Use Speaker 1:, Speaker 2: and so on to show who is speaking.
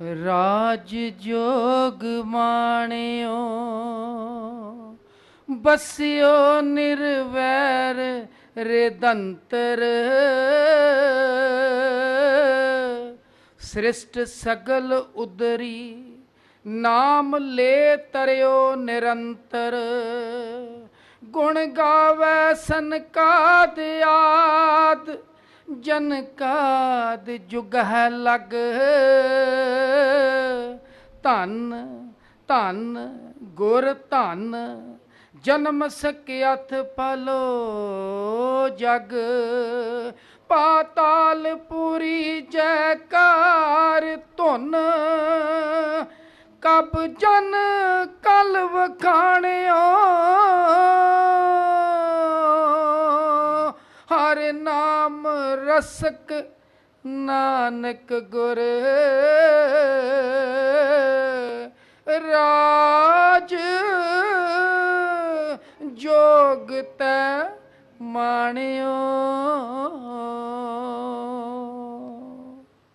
Speaker 1: ਰਾਜ ਜੋਗ ਮਾਣਿਓ, ਬਸਿਓ ਨਿਰਵੈਰ ਰੇਦੰਤਰ। ਸ੍ਰਿਸ਼ਟ ਸਗਲ ਉਦਰੀ, ਨਾਮ ਲੈ ਤਰਿਓ ਨਿਰੰਤਰ। ਗੁਣ ਗਾਵੇ ਸੰਕਾਦ ਆਦ, ਜਨ ਕਾਦ ਜੁਗ ਹੈ ਲਗ। ਧਨ ਧਨ, ਗੁਰ ਧਨ, ਜਨਮ ਸਕਿਅਥ ਪਲੋ ਜਗ। ਪਾਤਾਲ ਪੂਰੀ ਜੈਕਾਰ ਧੁਨ, ਕਬ ਜਨ ਕਲ ਵਖਾਣਿਓ। ਹਰ ਨਾਮ ਰਸਕ ਨਾਨਕ ਗੁਰ ਜੋਗ ਮਾਣਿਓ।